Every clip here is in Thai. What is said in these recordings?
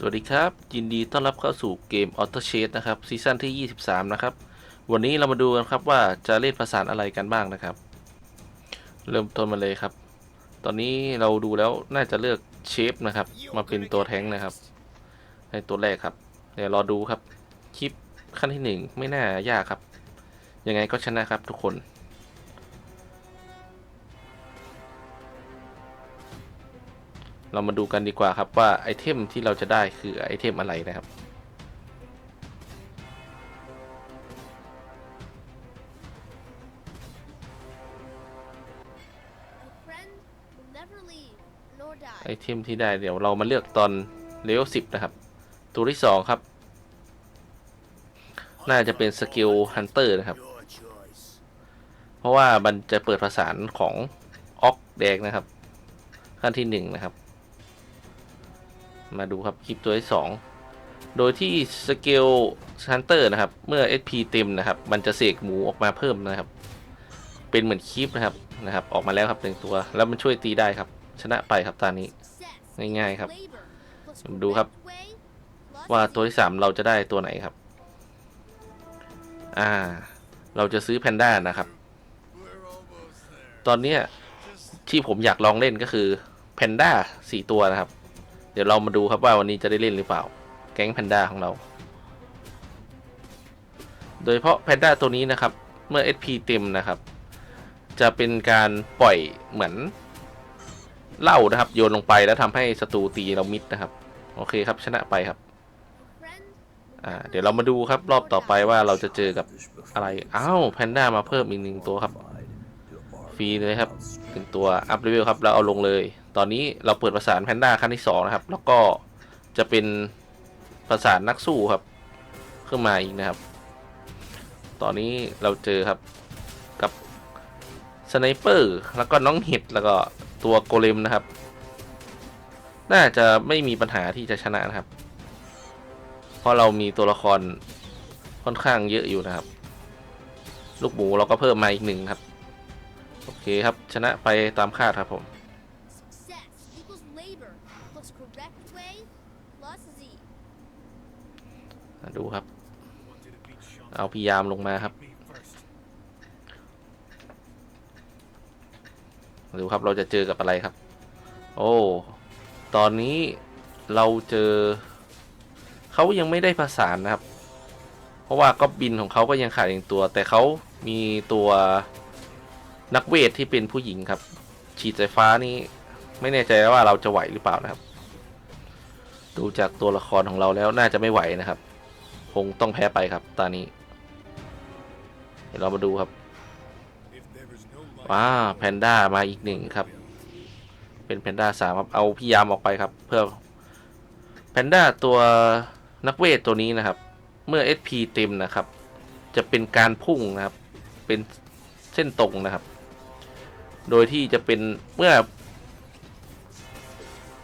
สวัสดีครับ ยินดีต้อนรับเข้าสู่เกม Auto c h a s e นะครับซีซั่นที่ 23 นะครับ วันนี้เรามาดูกันครับว่าจะเล่นภาษาอะไรกันบ้างนะครับ เริ่มต้นมาเลยครับ ตอนนี้เราดูแล้วน่าจะเลือกเชฟนะครับ มาเป็นตัวแท้งนะครับ ในตัวแรกครับ เดี๋ยวรอดูครับ คลิปขั้นที่หนึ่งไม่น่ายากครับ ยังไงก็ชนะครับทุกคน เรามาดูกันดีกว่าครับว่าไอเทมที่เราจะได้คือไอเทมอะไรนะครับ ไอเทมที่ได้เดี๋ยวเรามาเลือกตอนเลเวล10นะครับ ตัวที่2ครับ น่าจะเป็นสกิลฮันเตอร์นะครับ เพราะว่ามันจะเปิดผสานของออกแดงนะครับ ขั้นที่1นะครับ มาดูครับคลิปตัวที่2โดยที่สเกลฮันเตอร์นะครับ เมื่อ SP เต็มนะครับ มันจะเสกหมูออกมาเพิ่มนะครับ เป็นเหมือนคลิปนะครับนะครับ ออกมาแล้วครับหนึ่งตัว แล้วมันช่วยตีได้ครับ ชนะไปครับตอนนี้ง่ายๆครับดูครับ ว่าตัวที่สามเราจะได้ตัวไหนครับ อ่า เราจะซื้อแพนด้านะครับ ตอนเนี้ยที่ผมอยากลองเล่นก็คือแพนด้าสี่ตัวนะครับ ดี๋ยวเรามาดูครับว่าวันนี้จะได้เล่นหรือเปล่า แก๊งแพนด้าของเรา โดยเฉพาะแพนด้าตัวนี้นะครับ เมื่อ SP เต็มนะครับ จะเป็นการปล่อยเหมือนเหล้านะครับ โยนลงไปแล้วทำให้ศัตรูตีเรามิดนะครับ โอเคครับชนะไปครับเดี๋ยวเรามาดูครับรอบต่อไปว่าเราจะเจอกับอะไร อ้าวแพนด้ามาเพิ่มอีกหนึ่งตัวครับ ฟรีเลยครับหนึ่งตัวอัพเลเวลครับ แล้วเอาลงเลย ตอนนี้เราเปิดประสานแพนด้าขั้นที่สองนะครับ แล้วก็จะเป็นประสานนักสู้ครับ ขึ้นมาอีกนะครับ ตอนนี้เราเจอครับกับสไนเปอร์แล้วก็น้องเห็ดแล้วก็ตัวโกเลมนะครับ น่าจะไม่มีปัญหาที่จะชนะนะครับ เพราะเรามีตัวละครค่อนข้างเยอะอยู่นะครับ ลูกหมูเราก็เพิ่มมาอีกหนึ่งครับ โอเคครับชนะไปตามคาดครับผม ดูครับ เอาพยายามลงมาครับมาดูครับเราจะเจอกับอะไรครับ โอ้ ตอนนี้เราเจอ เขายังไม่ได้ประสานนะครับ เพราะว่าก็บินของเขาก็ยังขาดอีกตัว แต่เขามีตัวนักเวทที่เป็นผู้หญิงครับ ฉีดสายฟ้านี่ไม่แน่ใจว่าเราจะไหวหรือเปล่านะครับ ดูจากตัวละครของเราแล้วน่าจะไม่ไหวนะครับ งต้องแพ้ไปครับตอนนี้ เดี๋ยวเรามาดูครับว้าแพนด้ามาอีกหนึ่งครับ เป็นแพนด้าสามครับเอาพี่ยามออกไปครับ เพื่อแพนด้าตัวนักเวทตัวนี้นะครับ เมื่อ SP เต็มนะครับ จะเป็นการพุ่งนะครับ เป็นเส้นตรงนะครับ โดยที่จะเป็นเมื่อ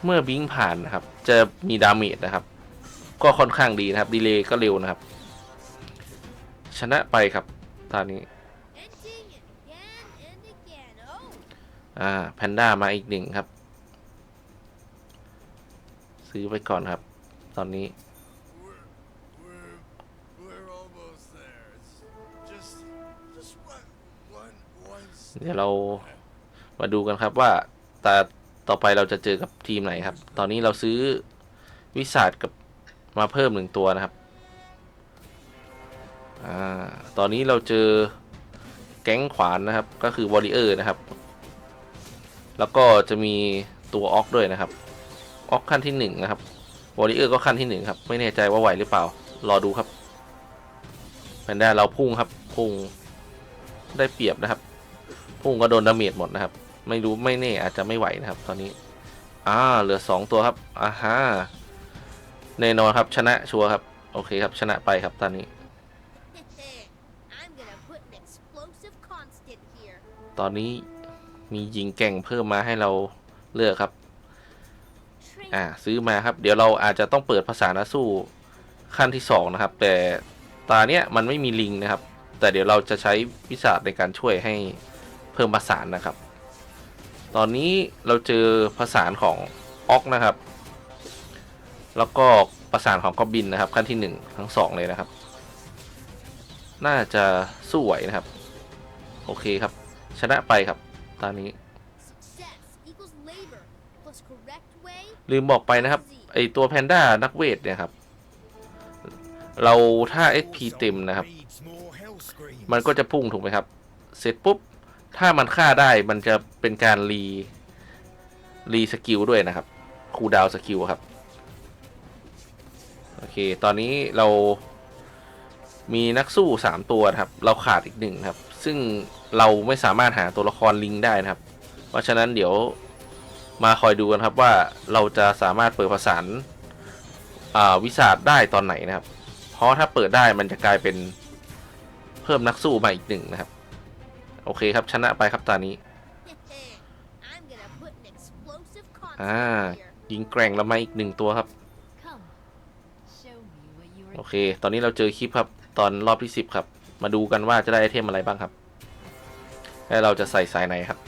เมื่อบิงผ่านนะครับ จะมีดาเมจนะครับ ก็ค่อนข้างดีนะครับ ดีเลย์ก็เร็วนะครับ ชนะไปครับตอนนี้อ่าแพนด้ามาอีกหนึ่งครับ ซื้อไปก่อนครับ ตอนนี้เดี๋ยวเรามาดูกันครับว่าตาต่อไปเราจะเจอกับทีมไหนครับ ตอนนี้เราซื้อวิสาดกับ มาเพิ่มหนึ่งตัวนะครับอตอนนี้เราเจอแก๊งขวานนะครับ ก็คือวอริเออร์นะครับ แล้วก็จะมีตัวออกด้วยนะครับ ออกขั้นที่หนึ่งนะครับวอริเออร์ก็ขั้นที่หนึ่งครับ ไม่แน่ใจว่าไหวหรือเปล่า รอดูครับแพนด้าเราพุ่งครับ พุ่งได้เปรียบนะครับ พุ่งก็โดนดาเมจหมดนะครับ ไม่รู้ไม่แน่อาจจะไม่ไหวนะครับ ตอนนี้ อ่า เหลือสองตัวครับ อ่าฮะ แน่นอนครับชนะชัวร์ครับ โอเคครับชนะไปครับตอนนี้ I'm gonna put an explosive constant here ตอนนี้มียิงแก่งเพิ่มมาให้เราเลือกครับ อ่า ซื้อมาครับ เดี๋ยวเราอาจจะต้องเปิดภาษานาสู้ขั้นที่สองนะครับ แต่ตาเนี้ยมันไม่มีลิงนะครับ แต่เดี๋ยวเราจะใช้วิสาในการช่วยให้เพิ่มภาษานนะครับ ตอนนี้เราเจอภาษานของออกนะครับ แล้วก็ประสานของกอบบินนะครับ ขั้นที่หนึ่งทั้งสองเลยนะครับ น่าจะสู้ไหวนะครับ โอเคครับ ชนะไปครับ ตอนนี้ ลืมบอกไปนะครับ ไอตัวแพนด้านักเวทเนี่ยครับ เราถ้า SP เต็มนะครับ มันก็จะพุ่งถูกไหมครับ เสร็จปุ๊บ ถ้ามันฆ่าได้มันจะเป็นการรีรีสกิลด้วยนะครับ คูดาวสกิลครับ อเค ตอนนี้เรามีนักสู้3ตัวนะครับ เราขาดอีกหนึ่งครับ ซึ่งเราไม่สามารถหาตัวละครลิงได้นะครับ เพราะฉะนั้นเดี๋ยวมาคอยดูกันครับว่าเราจะสามารถเปิดประสานอ่าวิสาดได้ตอนไหนนะครับ เพราะถ้าเปิดได้มันจะกลายเป็นเพิ่มนักสู้มาอีกหนึ่งนะครับ โอเคครับชนะไปครับตอนนี้ I'm gonna put an explosive อ่า concept here. ยิงแกร่งเรามาอีกหนึ่งตัวครับ โอ are เค ตอนนี้เราเจอคลิปครับ ตอนรอบที่ 10 ครับ มาดูกันว่าจะได้ไอเทมอะไรบ้างครับ และเราจะใส่สายไหนครับ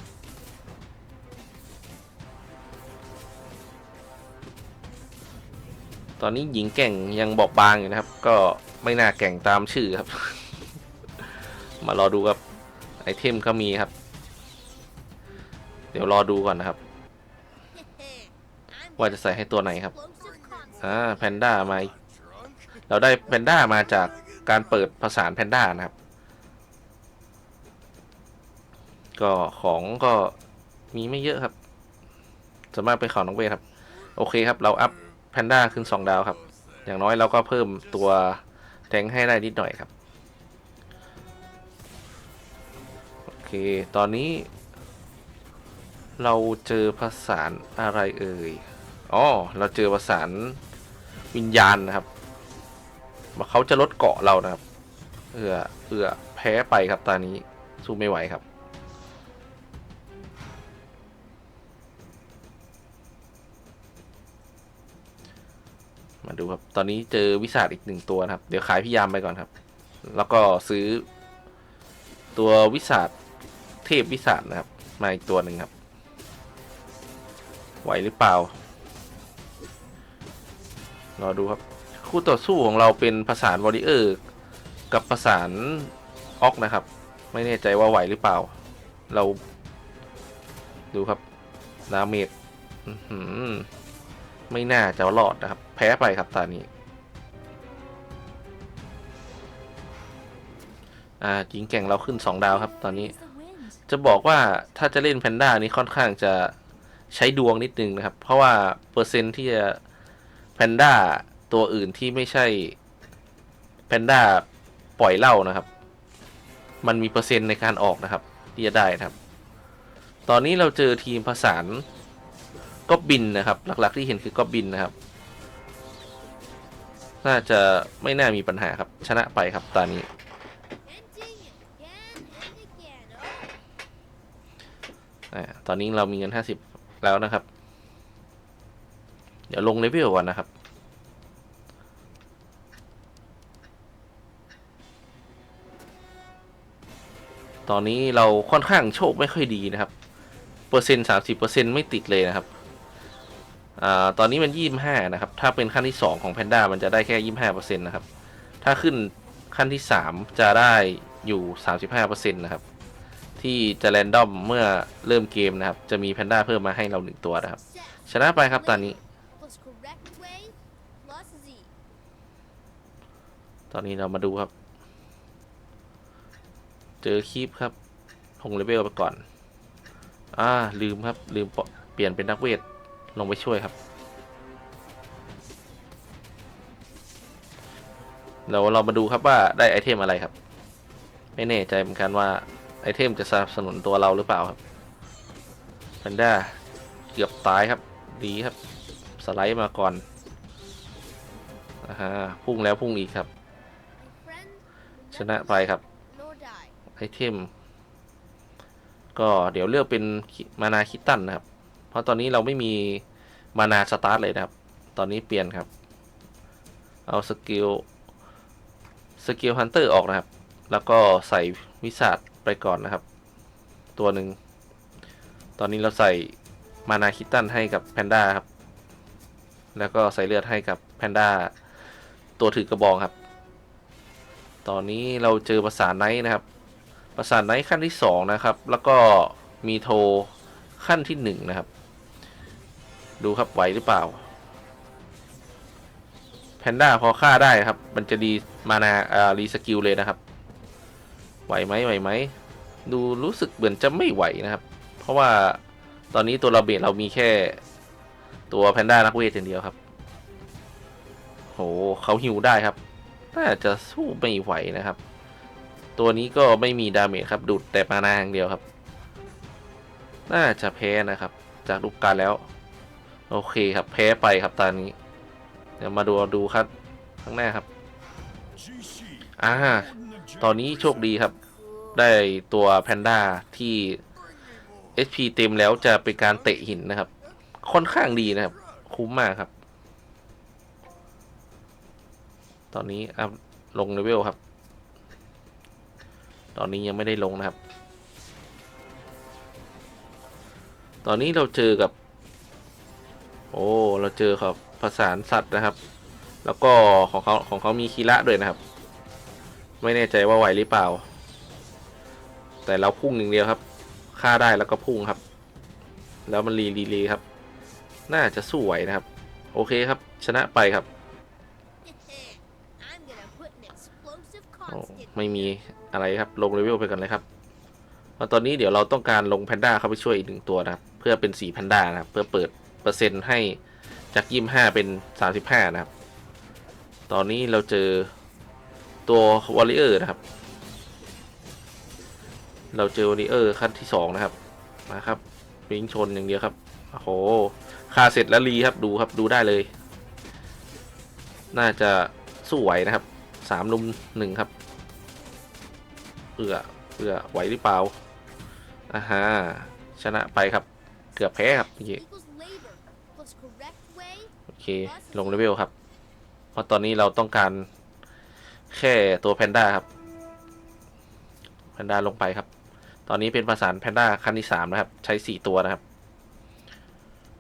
ตอนนี้หญิงแกร่งยังบอกบางอยู่นะครับ ก็ไม่น่าแกร่งตามชื่อครับ มารอดูครับ ไอเทมก็มีครับ เดี๋ยวรอดูก่อนนะครับ I'm ว่า gonna จะใส่ให้ตัวไหนครับ explosive concept. อ่าแพนด้ามาอีก Drunk? เราได้แพนด้ามาจากการเปิดผสานแพนด้านะครับ ก็ของก็มีไม่เยอะครับส่วนมากเป็นของน้องเวครับ โอเคครับ เราอัพแพนด้าขึ้นสองดาวครับ อย่างน้อยเราก็เพิ่มตัวแทงให้ได้นิดหน่อยครับ โอเค ตอนนี้ เราเจอผสานอะไรเอ่ย อ๋อ เราเจอผสานวิญญาณนะครับ เขาจะลดเกาะเรานะครับเอือเอือแพ้ไปครับตอนนี้สู้ไม่ไหวครับ มาดูครับ ตอนนี้เจอวิสาดอีกหนึ่งตัวนะครับ เดี๋ยวขายพี่ยามไปก่อนครับ แล้วก็ซื้อ ตัววิสาดเทพวิสาดนะครับ มาอีกตัวหนึ่งครับ ไหวหรือเปล่ารอดูครับ คู่ต่อสู้ของเราเป็นผสานวอริเออร์กับผสานออกนะครับ ไม่แน่ใจว่าไหวหรือเปล่า เรา ดูครับดาเมจไม่น่าจะรอดนะครับ แพ้ไปครับตอนนี้ อ่าจิงแก่งเราขึ้น 2 ดาวครับ ตอนนี้ จะบอกว่าถ้าจะเล่นแพนด้านี้ค่อนข้างจะใช้ดวงนิดนึงนะครับ เพราะว่าเปอร์เซ็นต์ที่จะแพนด้า ตัวอื่นที่ไม่ใช่แพนด้าปล่อยเหล่านะครับ มันมีเปอร์เซ็นต์ในการออกนะครับ ที่จะได้นะครับ ตอนนี้เราเจอทีมผสานก็บินนะครับ หลักๆที่เห็นคือก็บินนะครับ น่าจะไม่น่ามีปัญหาครับ ชนะไปครับตอนนี้ ตอนนี้เรามีเงินห้าสิบแล้วนะครับ เดี๋ยวลงเลเวลก่อนนะครับ ตอนนี้เราค่อนข้างโชคไม่ค่อยดีนะครับ เปอร์เซ็นต์สามสิบเปอร์เซ็นต์ไม่ติดเลยนะครับอ่าตอนนี้มันยี่ห้านะครับ ถ้าเป็นขั้นที่สองของแพนด้ามันจะได้แค่ยี่ห้าเปอร์เซ็นต์นะครับ ถ้าขึ้นขั้นที่สามจะได้อยู่สามสิบห้าเปอร์เซ็นต์นะครับ ที่จะแรนดอมเมื่อเริ่มเกมนะครับ จะมีแพนด้าเพิ่มมาให้เราหนึ่งตัวนะครับ success ชนะไปครับตอนนี้ plus correct way plus Z. ตอนนี้เรามาดูครับ เจอคีปครับลงเลเวลไปก่อน อ่า ลืมครับ ลืมปะเปลี่ยนเป็นนักเวท ลงไปช่วยครับ เราเรามาดูครับว่าได้ไอเทมอะไรครับ ไม่แน่ใจเหมือนกันว่าไอเทมจะสนับสนุนตัวเราหรือเปล่าครับแพนด้าเกือบตายครับ ดีครับ สไลด์มาก่อนอ่าฮะพุ่งแล้วพุ่งอีกครับ My friend, ชนะไปครับ nor die. ไอเทม ก็เดี๋ยวเลือกเป็นมานาคิตันนะครับ เพราะตอนนี้เราไม่มีมานาสตาร์ทเลยนะครับ ตอนนี้เปลี่ยนครับ เอาสกิลสกิลฮันเตอร์ออกนะครับ แล้วก็ใส่วิสาดไปก่อนนะครับ ตัวหนึ่ง ตอนนี้เราใส่มานาคิตันให้กับแพนด้าครับ แล้วก็ใส่เลือดให้กับแพนด้าตัวถือกระบองครับ ตอนนี้เราเจอภาษาไนท์นะครับ ภาษาไนท์ขั้นที่สองนะครับ แล้วก็มีโทรขั้นที่หนึ่งนะครับ ดูครับไหวหรือเปล่า แพนด้าพอฆ่าได้ครับ มันจะดีมานาอ่ารีสกิลเลยนะครับ ไหวไหมไหวไหม ดูรู้สึกเหมือนจะไม่ไหวนะครับ เพราะว่าตอนนี้ตัวเราเบสเรามีแค่ตัวแพนด้านักเวทอย่างเดียวครับ โหเขาฮิวได้ครับ น่าจะสู้ไม่ไหวนะครับ ตัวนี้ก็ไม่มีดาเมจครับดูดแต่มานาอย่างเดียวครับ น่าจะแพ้นะครับ จากรูปการแล้ว โอเคครับแพ้ไปครับตอนนี้ เดี๋ยวมาดูดูครับข้างหน้าครับอ่าตอนนี้โชคดีครับ ได้ตัวแพนด้าที่ HP เต็มแล้วจะเป็นการเตะหินนะครับ ค่อนข้างดีนะครับ คุ้มมากครับ ตอนนี้อัพลงเลเวลครับ ตอนนี้ยังไม่ได้ลงนะครับ ตอนนี้เราเจอกับ โอ้ เราเจอครับผสานสัตว์นะครับ แล้วก็ของเขาของเขามีคีระด้วยนะครับ ไม่แน่ใจว่าไหวหรือเปล่า แต่เราพุ่งอย่างเดียวครับฆ่าได้แล้วก็พุ่งครับ แล้วมันรีรีรีครับ น่าจะสู้ไหวนะครับ โอเคครับ ชนะไปครับ I'm gonna put an explosive โอ้ constant ไม่มี อะไรครับ ลงเลเวลไปกันเลยครับเพราตอนนี้เดี๋ยวเราต้องการลงแพนด้าเข้าไปช่วยอีกหนึ่งตัวนะครับ เพื่อเป็นสีแพนด้านะครับ เพื่อเปิดเปอร์เซ็นต์ให้จากยี่ห้าเป็นสามสิบห้านะครับ ตอนนี้เราเจอตัววอลเลอร์นะครับ เราเจอวอลเลอร์ขั้นที่สองนะครับ มาครับวิ่งชนอย่างเดียวครับ โอ้โหฆ่าเสร็จแล้วรีครับดูครับดูได้เลย น่าจะสู้ไหวนะครับสามลุมหนึ่งครับ เอือเอือไหวหรือเปล่าอ่าฮะชนะไปครับ เกือบแพ้ครับเมื่อกี้โอเค ลงเลเวลครับ เพราะตอนนี้เราต้องการแค่ตัวแพนด้าครับ แพนด้าลงไปครับ ตอนนี้เป็นประสานแพนด้าขั้นที่สามนะครับ ใช้สี่ตัวนะครับ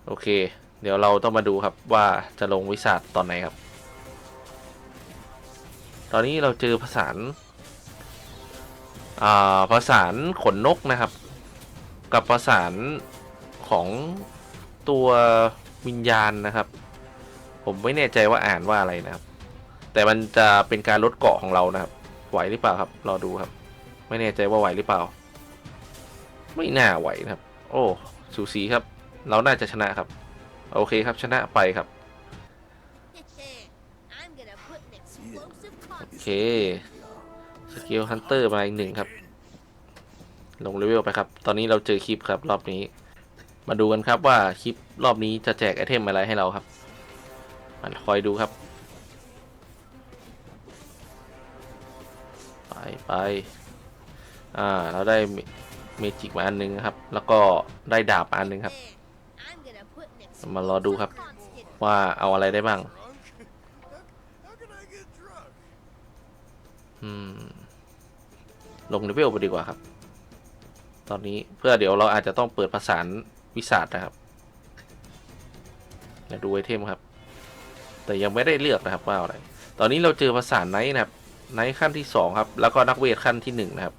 โอเค เดี๋ยวเราต้องมาดูครับว่าจะลงวิสาดตอนไหนครับ ตอนนี้เราเจอประสาน อ่าประสานขนนกนะครับ กับประสานของตัววิญญาณนะครับ ผมไม่แน่ใจว่าอ่านว่าอะไรนะครับ แต่มันจะเป็นการลดเกาะของเรานะครับ ไหวหรือเปล่าครับ รอดูครับ ไม่แน่ใจว่าไหวหรือเปล่า ไม่น่าไหวนะครับ โอ้สูสีครับ เราน่าจะชนะครับ โอเคครับชนะไปครับ I'm gonna put an explosive โอ constant เค สกิลฮันเตอร์มาอีกหนึ่งครับ ลงเลเวลไปครับ ตอนนี้เราเจอคลิปครับ รอบนี้ มาดูกันครับว่าคลิปรอบนี้จะแจกไอเทมอะไรให้เราครับ มันคอยดูครับ ไปไปอ่าเราได้เมจิกมาอันหนึงครับ แล้วก็ได้ดาบมาอันหนึงครับ I'm gonna put an มารอดูครับ explosive constant ว่าเอาอะไรได้บ้าง Drunk? How, how can I get drunk? อืม ลงเลเวลไปดีกว่าครับ ตอนนี้เพื่อเดี๋ยวเราอาจจะต้องเปิดภาษานวิสาดนะครับเดี๋ยวดูไอเทมครับ แต่ยังไม่ได้เลือกนะครับว่าอะไร ตอนนี้เราเจอภาษานไนท์นะครับไนท์ขั้นที่สองครับ แล้วก็นักเวทขั้นที่หนึ่งนะครับ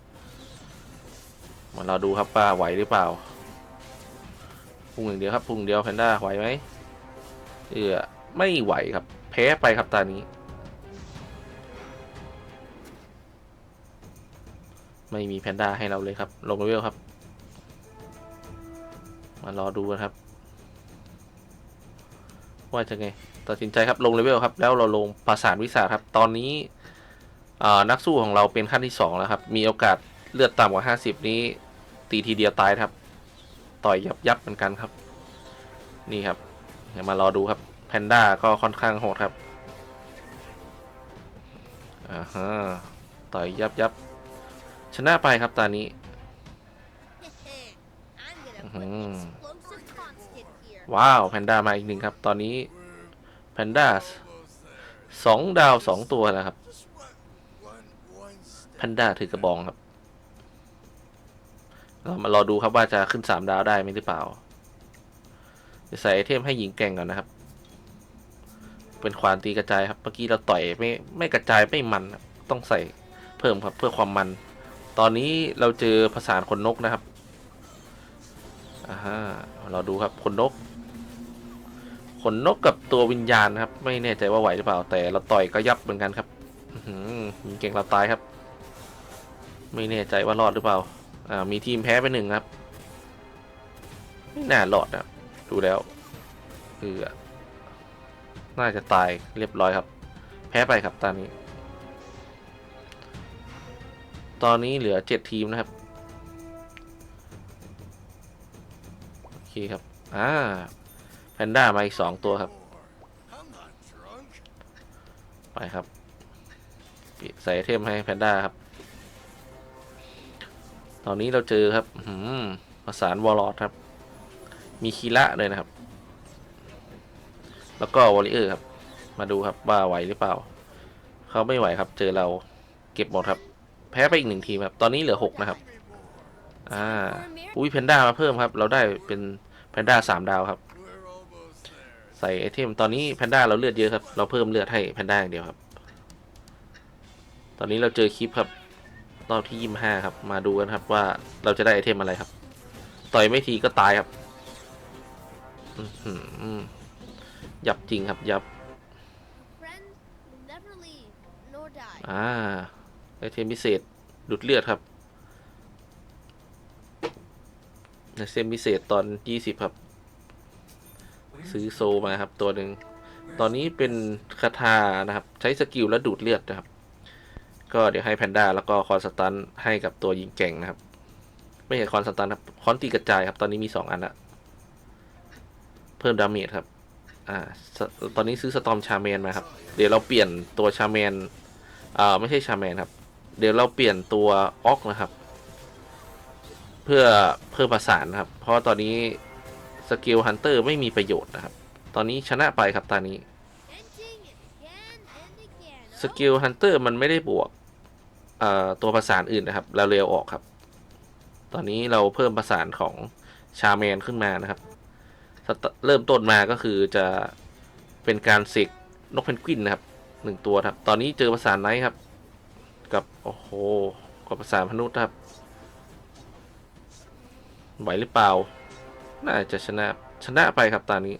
มาเราดูครับว่าไหวหรือเปล่าพุ่งอย่างเดียวครับพุ่งเดียวแพนด้าไหวไหมเออไม่ไหวครับ แพ้ไปครับตอน ไม่มีแพนด้าให้เราเลยครับ ลงเลเวลครับ มารอดูกันครับ ว่าจะไง ตัดสินใจครับลงเลเวลครับ แล้วเราลงประสานวิสาครับ ตอนนี้นักสู้ของเราเป็นขั้นที่สองแล้วครับ มีโอกาสเลือดต่ำกว่าห้าสิบนี้ ตีทีเดียวตายครับ ต่อยยับยับเหมือนกันครับ นี่ครับ เดี๋ยวมารอดูครับ แพนด้าก็ค่อนข้างโหดครับอ่าฮะต่อยยับยับ ชนะไปครับตอนนี้ I'm gonna put Mhm. an explosive constant here ว้าวแพนด้ามาอีกหนึ่งครับ ตอนนี้แพนด้า Almost there. สองดาวสองตัวแล้วครับ Just one, one, one แพ step. นด้าถือกระบองครับ เรามารอดูครับว่าจะขึ้นสามดาวได้ไหมหรือเปล่าจะใส่ไอเทมให้หญิงแกร่งก่อนนะครับ เป็นควานตีกระจายครับ เมื่อกี้เราต่อยไม่ไม่กระจายไม่มันครับต้องใส่เพิ่มครับเพื่อความมัน ตอนนี้เราเจอผสานขนนกนะครับอ่าฮะเราดูครับขนนกขนนกกับตัววิญญาณนะครับ ไม่แน่ใจว่าไหวหรือเปล่า แต่เราต่อยก็ยับเหมือนกันครับอื้อหือยิงเก่งเราตายครับ ไม่แน่ใจว่ารอดหรือเปล่า อ่า มีทีมแพ้ไปหนึ่งครับ ไม่น่ารอดนะดูแล้วคือน่าจะตายเรียบร้อยครับ แพ้ไปครับตอนนี้ ตอนนี้เหลือเจ็ดทีมนะครับ โอเคครับ อ่า แพนด้ามาอีกสองตัวครับ ไปครับ ใส่เทมให้แพนด้าครับ ตอนนี้เราเจอครับหืมประสานวอลลอดครับ มีคีระเลยนะครับ แล้วก็วอลเลเยอร์ครับ มาดูครับว่าไหวหรือเปล่า เขาไม่ไหวครับ เจอเราเก็บหมดครับ แพ้ไปอีกหนึ่งทีมครับ ตอนนี้เหลือหกนะครับ อ่า อุ้ยแพนด้ามาเพิ่มครับ เราได้เป็นแพนด้าสามดาวครับ We're almost there. ใส่ไอเทม ตอนนี้แพนด้าเราเลือดเยอะครับ เราเพิ่มเลือดให้แพนด้าอย่างเดียวครับ ตอนนี้เราเจอคลิปครับ รอบที่ยี่ห้าครับ มาดูกันครับว่าเราจะได้ไอเทมอะไรครับ ต่อยไม่ทีก็ตายครับอื้อหือยับจริงครับยับ Friend will never leave nor die. อ่า ไอเทมพิเศษดูดเลือดครับไอเทมพิเศษตอนยี่สิบครับ ซื้อโซมาครับ ตัวหนึ่งตอนนี้เป็นคาถานะครับ ใช้สกิลและดูดเลือดนะครับ ก็เดี๋ยวให้แพนด้าแล้วก็คอนสตันให้กับตัวยิงเก่งนะครับ ไม่ใช่คอนสตันครับคอนตีกระจายครับ ตอนนี้มีสองอันละเพิ่มดาเมจครับ อ่า ตอนนี้ซื้อสตอมชาแมนมาครับ เดี๋ยวเราเปลี่ยนตัวชาแมนอ่าไม่ใช่ชาแมนครับ เดี๋ยวเราเปลี่ยนตัวออกนะครับ เพื่อเพิ่มประสานนะครับ เพราะว่าตอนนี้สกิลฮันเตอร์ไม่มีประโยชน์นะครับ ตอนนี้ชนะไปครับตอนนี้สกิลฮันเตอร์มันไม่ได้บวกตัวประสานอื่นนะครับเราเร็วออกครับ ตอนนี้เราเพิ่มประสานของชาแมนขึ้นมานะครับ เริ่มต้นมาก็คือจะเป็นการเสกนกเพนกวินนะครับหนึ่งตัวครับ ตอนนี้เจอประสานไนท์ครับ กับ โอ้โห กับประสานมนุษย์ครับ ไหวหรือเปล่า น่าจะชนะ ชนะไปครับตอนนี้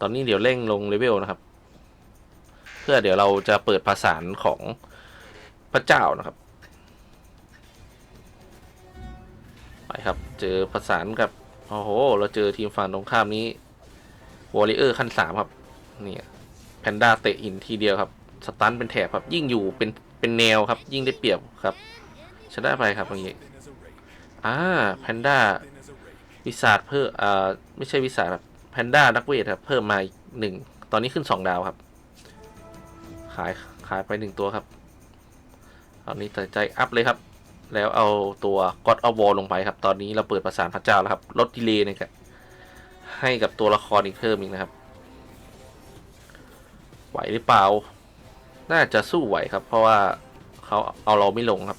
ตอนนี้เดี๋ยวเร่งลงเลเวลนะครับ เพื่อเดี๋ยวเราจะเปิดภาษานของพระเจ้านะครับ ไปครับ เจอภาษานกับ โอ้โห เราเจอทีมฝั่งตรงข้ามนี้วอริเออร์ขั้นสามครับ เนี่ย แพนด้าเตะหินทีเดียวครับ สตันเป็นแถบครับ ยิ่งอยู่เป็นเป็นแนวครับ ยิ่งได้เปรียบครับชนะไปครับตรงนี้อ่าแพนด้าวิสาดเพิ่มอ่าไม่ใช่วิสาดครับแพนด้านักเวทครับ เพิ่มมาอีกหนึ่งตอนนี้ขึ้นสองดาวครับ ขายขายไปหนึ่งตัวครับตอนนี้ตัดใจอัพเลยครับ แล้วเอาตัว God of War ลงไปครับ ตอนนี้เราเปิดประสานพระเจ้าแล้วครับ ลดดีเลย์นะครับให้กับตัวละครอีกเพิ่มอีกนะครับ ไหวหรือเปล่า น่าจะสู้ไหวครับ เพราะว่าเขาเอาเราไม่ลงครับ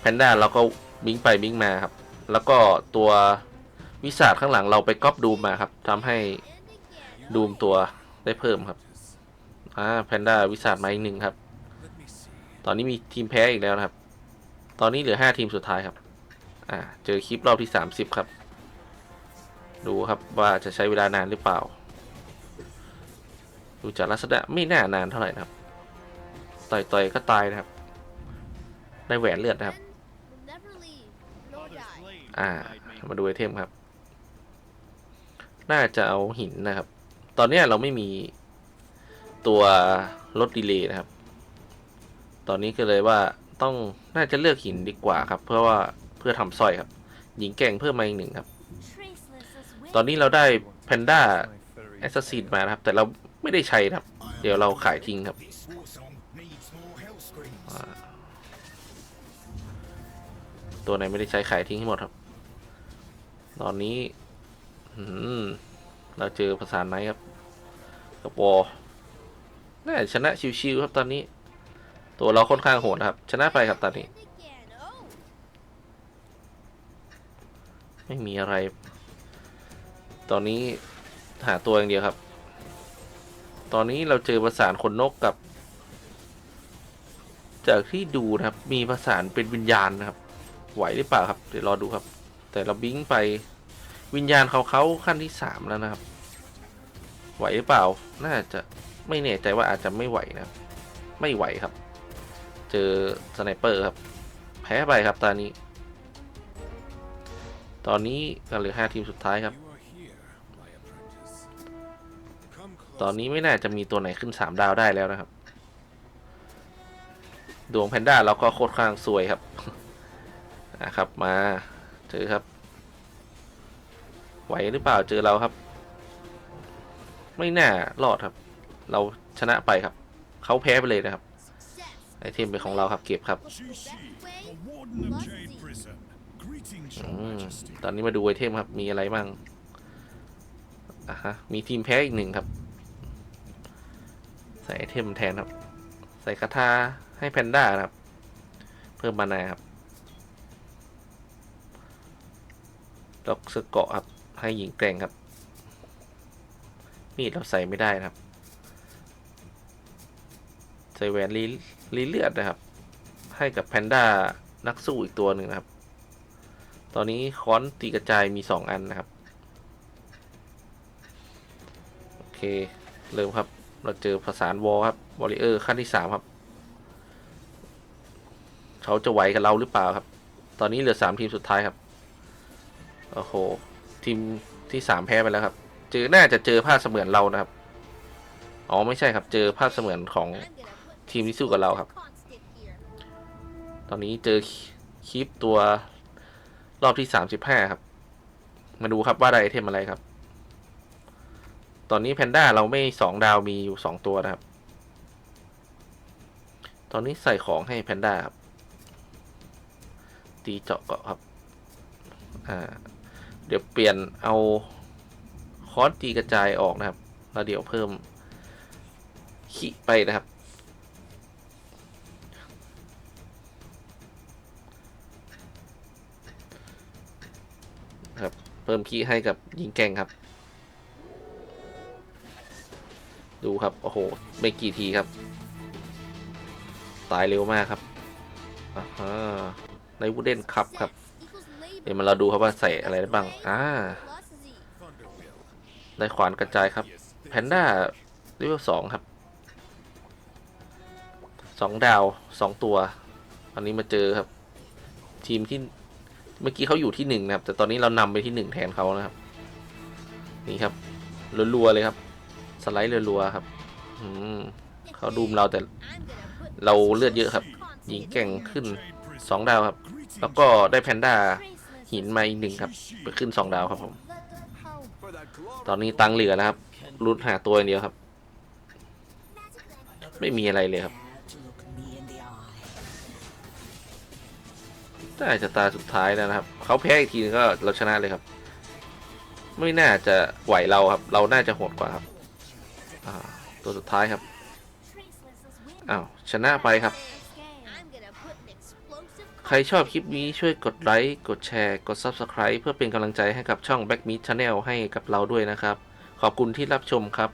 แพนด้าเราก็บิงไปบิงมาครับ แล้วก็ตัววิสาดข้างหลังเราไปก๊อปดูมมาครับทำให้ดูมตัวได้เพิ่มครับ อ่าแพนด้าวิสาดมาอีกหนึ่งครับ ตอนนี้มีทีมแพ้อีกแล้วนะครับ ตอนนี้เหลือห้าทีมสุดท้ายครับ อ่า เจอคลิปรอบที่สามสิบครับ ดูครับว่าจะใช้เวลานานหรือเปล่า ดูจากลักษณะไม่น่านานเท่าไหร่นะครับ ต่อยๆก็ตายนะครับ ได้แหวนเลือดนะครับ อ่า มาดูไอเทมครับ น่าจะเอาหินนะครับ ตอนนี้เราไม่มีตัวลดดีเลย์นะครับ ตอนนี้ก็เลยว่าต้องน่าจะเลือกหินดีกว่าครับ เพื่อว่าเพื่อทำสร้อยครับ หญิงแก่งเพิ่มมาอีกหนึ่งครับ ตอนนี้เราได้แพนด้าแอสซัสซินมานะครับ แต่เรา ไม่ได้ใช้ครับ เดี๋ยวเราขายทิ้งครับตัวไหนไม่ได้ใช้ขายทิ้งให้หมดครับ ตอนนี้เราเจอภาษาไหนครับกับวอน่าชนะชิวๆครับตอนนี้ ตัวเราค่อนข้างโหดครับ ชนะไปครับตอนนี้ ไม่มีอะไร ตอนนี้หาตัวอย่างเดียวครับ ตอนนี้เราเจอประสานขนนกกับ จากที่ดูนะครับ มีประสานเป็นวิญญาณนะครับ ไหวหรือเปล่าครับ เดี๋ยวรอดูครับ แต่เราบิงไปวิญญาณเขาเขาขั้นที่สามแล้วนะครับ ไหวหรือเปล่า น่าจะไม่แน่ใจว่าอาจจะไม่ไหวนะครับไม่ไหวครับ เจอสไนเปอร์ครับ แพ้ไปครับตอนนี้ ตอนนี้ก็เหลือห้าทีมสุดท้ายครับ ตอนนี้ไม่น่าจะมีตัวไหนขึ้นสามดาวได้แล้วนะครับ ดวงแพนด้าเราก็โคตรข้างซวยครับนะครับมาเจอครับ ไหวหรือเปล่าเจอเราครับ ไม่น่ารอดครับ เราชนะไปครับ เขาแพ้ไปเลยนะครับไอเทมเป็นของเราครับเก็บครับอืมตอนนี้มาดูไอเทมครับมีอะไรบ้างอะฮะมีทีมแพ้อีกหนึ่งครับ ส่ไอเทมแทนครับ ใส่คาถาให้แพนด้าครับ เพิ่มมานาครับล็อกเสอเกาะครับ ให้หญิงแกร่งครับ มีดเราใส่ไม่ได้ครับ ใส่แหวนลีลีเลือดนะครับ ให้กับแพนด้านักสู้อีกตัวหนึ่งนะครับ ตอนนี้ค้อนตีกระจายมีสองอันนะครับ โอเค เริ่มครับ เราเจอผสานวอลครับวอริเออร์ขั้นที่สามครับ เขาจะไหวกับเราหรือเปล่าครับ ตอนนี้เหลือสามทีมสุดท้ายครับ โอ้โห ทีมที่สามแพ้ไปแล้วครับ เจอ น่าจะเจอภาพเสมือนเรานะครับ อ๋อไม่ใช่ครับ เจอภาพเสมือนของทีมที่สู้กับเราครับ ตอนนี้เจอคลิปตัวรอบที่สามสิบห้าครับ มาดูครับว่าได้ไอเทมอะไรครับ ตอนนี้แพนด้าเราไม่สองดาวมีอยู่สองตัวนะครับ ตอนนี้ใส่ของให้แพนด้าครับ ตีเจาะเกาะครับ อ่า เดี๋ยวเปลี่ยนเอาคอนตีกระจายออกนะครับ แล้วเดี๋ยวเพิ่มขีไปนะครับ ครับ เพิ่มคีย์ให้กับยิงแกงครับ ดูครับ โอ้โห ไม่กี่ทีครับ ตายเร็วมากครับอ่าในวูเดนคัพครับ เดี๋ยวมาเราดูครับว่าใส่อะไรได้บ้าง อ่า ได้ขวานกระจายครับ แพนด้าเลเวลสองครับ สองดาวสองตัว อันนี้มาเจอครับ ทีมที่เมื่อกี้เขาอยู่ที่หนึ่งนะครับ แต่ตอนนี้เรานำไปที่หนึ่งแทนเขานะครับ นี่ครับรัวๆเลยครับ สไลด์รัวๆครับอืมเขาดูมเราแต่ I'm gonna put เราเลือดเยอะครับ constant ยิงเก่ง here. ขึ้น Jade Prison. สองดาวครับ Greetings, แล้วก็ได้แพนด้า Traceless หินมาอีกหนึ่งครับ ไปขึ้นสองดาวครับผม For that glorious ตอนนี้ตังค์เหลือแล้วครับรุดหาตัวอย่างเดียวครับ ไม่มีอะไรเลยครับ to look me in the eye. น่าจะตาสุดท้ายแล้วนะครับ เขาแพ้อีกทีนึงก็เราชนะเลยครับ ไม่น่าจะไหวเราครับ เราน่าจะโหดกว่าครับอ่า ตัวสุดท้ายครับอ้าวชนะไปครับ ใครชอบคลิปนี้ช่วยกดไลค์กดแชร์ กด Subscribe เพื่อเป็นกำลังใจให้กับช่อง Back Meet Channel ให้กับเราด้วยนะครับ ขอบคุณที่รับชมครับ